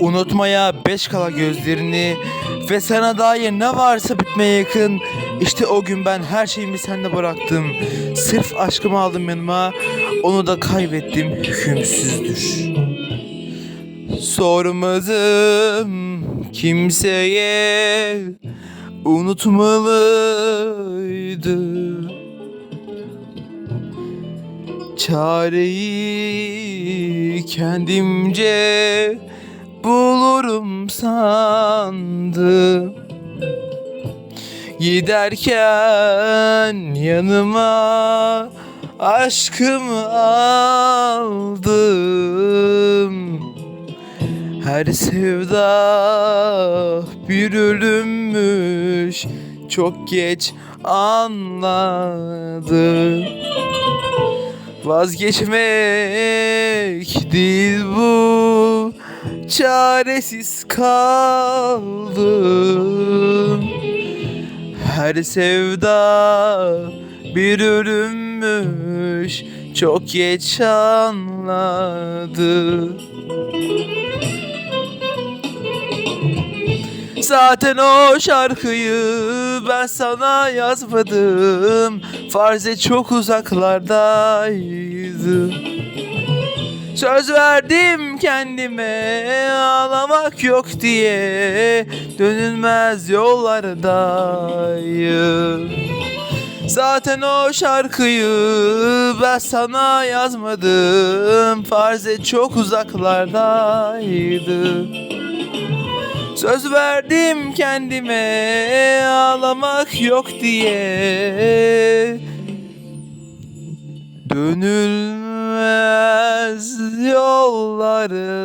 Unutmaya beş kala gözlerini ve sana dair ne varsa bitmeye yakın. İşte o gün ben her şeyimi sende bıraktım. Sırf aşkımı aldım yanıma, onu da kaybettim hükümsüzdür. Sormadım kimseye unutmalıydı. Çareyi kendimce bulurum sandım. Giderken yanıma aşkımı aldım. Her sevda bir ölümmüş çok geç anladım. Vazgeçmek değil bu Çaresiz kaldım Her sevda bir ölümmüş Çok geç anladım Zaten o şarkıyı ben sana yazmadım. Farz et çok uzaklardaydı. Söz verdim kendime ağlamak yok diye. Dönülmez yollardayım Zaten o şarkıyı ben sana yazmadım. Farz et çok uzaklardaydı Söz verdim kendime ağlamak yok diye. Dönülmez yollardayım